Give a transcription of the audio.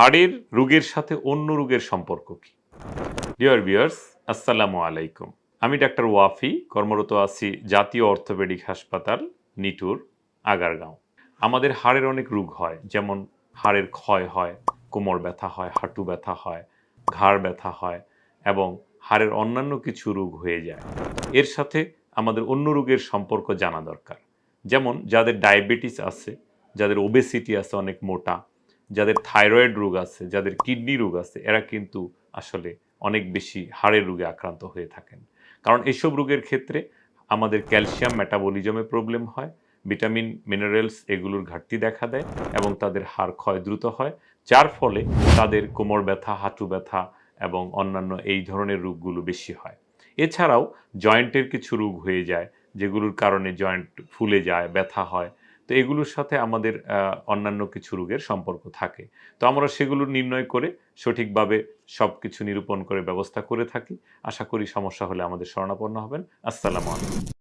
হাড়ের রোগের সাথে অন্য রোগের সম্পর্ক কি? ডিয়ার বিয়ার্স আসসালামু আলাইকুম। আমি ডাক্তার ওয়াফি, কর্মরত আছি জাতীয় অর্থোপেডিক হাসপাতাল, নিটুর, আগারগাঁও। আমাদের হাড়ের অনেক রোগ হয়, যেমন হাড়ের ক্ষয় হয়, কোমর ব্যথা হয়, হাঁটু ব্যথা হয়, ঘাড় ব্যথা হয়, এবং হাড়ের অন্যান্য কিছু রোগ হয়ে যায়। এর সাথে আমাদের অন্য রোগের সম্পর্ক জানা দরকার। যেমন যাদের ডায়াবেটিস আছে, যাদের ওবেসিটি আছে অনেক মোটা যাদের থাইরয়েড রোগ আছে, যাদের কিডনি রোগ আছে, এরা কিন্তু আসলে অনেক বেশি হাড়ের রোগে আক্রান্ত হয়ে থাকেন। কারণ এসব রোগের ক্ষেত্রে আমাদের ক্যালসিয়াম মেটাবলিজমে প্রবলেম হয়, ভিটামিন, মিনারেলস এগুলোর ঘাটতি দেখা দেয় এবং তাদের হাড় ক্ষয় দ্রুত হয়, যার ফলে তাদের কোমর ব্যথা, হাঁটু ব্যথা এবং অন্যান্য এই ধরনের রোগগুলো বেশি হয়। এছাড়াও জয়েন্টের কিছু রোগ হয়ে যায়, যেগুলোর কারণে জয়েন্ট ফুলে যায়, ব্যথা হয় তো এগুলোর সাথে আমাদের অন্যান্য কিছু রোগের সম্পর্ক থাকে। তো আমরা সেগুলো নির্ণয় করে সঠিকভাবে সব কিছু নিরূপণ করে ব্যবস্থা করে থাকি। আশা করি সমস্যা হলে আমাদের শরণাপন্ন হবেন। আসসালামু আলাইকুম।